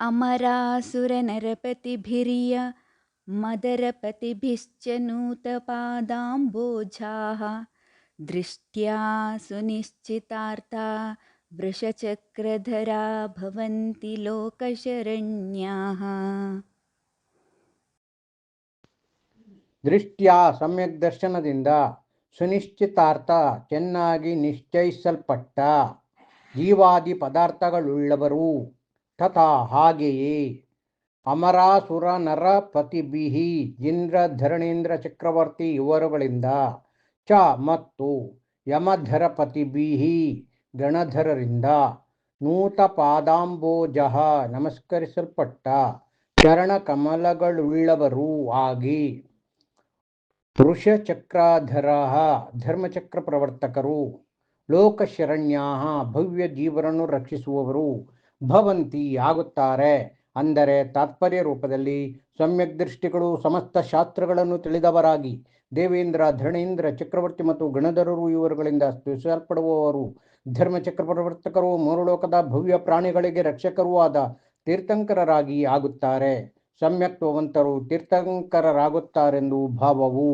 अमरासुरनरपतिभिर्य मदरपतिभिश्च नूतपादाम्बोजाः दृष्ट्या सुनिश्चितार्था वृषचक्रधरा भवन्ति लोकशरण्याः ದೃಷ್ಟ್ಯ ಸಮ್ಯಕ್ ದರ್ಶನದಿಂದ ಸುನಿಶ್ಚಿತಾರ್ಥ ಚೆನ್ನಾಗಿ ನಿಶ್ಚಯಿಸಲ್ಪಟ್ಟ ಜೀವಾದಿ ಪದಾರ್ಥಗಳುಳ್ಳವರು ತಥಾ ಹಾಗೆಯೇ. ಅಮರಾಸುರ ನರಪತಿಭಿಹಿ ಇಂದ್ರ ಧರಣೇಂದ್ರ ಚಕ್ರವರ್ತಿ ಇವರುಗಳಿಂದ. ಚ ಮತ್ತು ಯಮಧರಪತಿಭಿಹಿ ಗಣಧರರಿಂದ. ನೂತ ಪಾದಾಂಬೋಜಃ ನಮಸ್ಕರಿಸಲ್ಪಟ್ಟ ಚರಣ ಕಮಲಗಳುಳ್ಳವರೂ ಆಗಿ. ಪುರುಷಚಕ್ರಾಧರ ಧರ್ಮಚಕ್ರ ಪ್ರವರ್ತಕರು. ಲೋಕಶರಣ್ಯಾ ಭವ್ಯ ಜೀವರನ್ನು ರಕ್ಷಿಸುವವರು. ಭವಂತಿ ಆಗುತ್ತಾರೆ ಅಂದರೆ ತಾತ್ಪರ್ಯ ರೂಪದಲ್ಲಿ ಸಮ್ಯಕ್ ದೃಷ್ಟಿಗಳು ಸಮಸ್ತ ಶಾಸ್ತ್ರಗಳನ್ನು ತಿಳಿದವರಾಗಿ. ದೇವೇಂದ್ರ ಧರಣೇಂದ್ರ ಚಕ್ರವರ್ತಿ ಮತ್ತು ಗಣಧರರು ಇವರುಗಳಿಂದ ಸ್ತುತಿಸಲ್ಪಡುವವರು ಧರ್ಮ ಚಕ್ರಪ್ರವರ್ತಕರು ಮೂರುಲೋಕದ ಭವ್ಯ ಪ್ರಾಣಿಗಳಿಗೆ ರಕ್ಷಕರೂ ಆದ ತೀರ್ಥಂಕರರಾಗಿ ಆಗುತ್ತಾರೆ. ಸಮ್ಯಕ್ತ್ವವಂತರು ತೀರ್ಥಂಕರರಾಗುತ್ತಾರೆಂದು ಭಾವವು.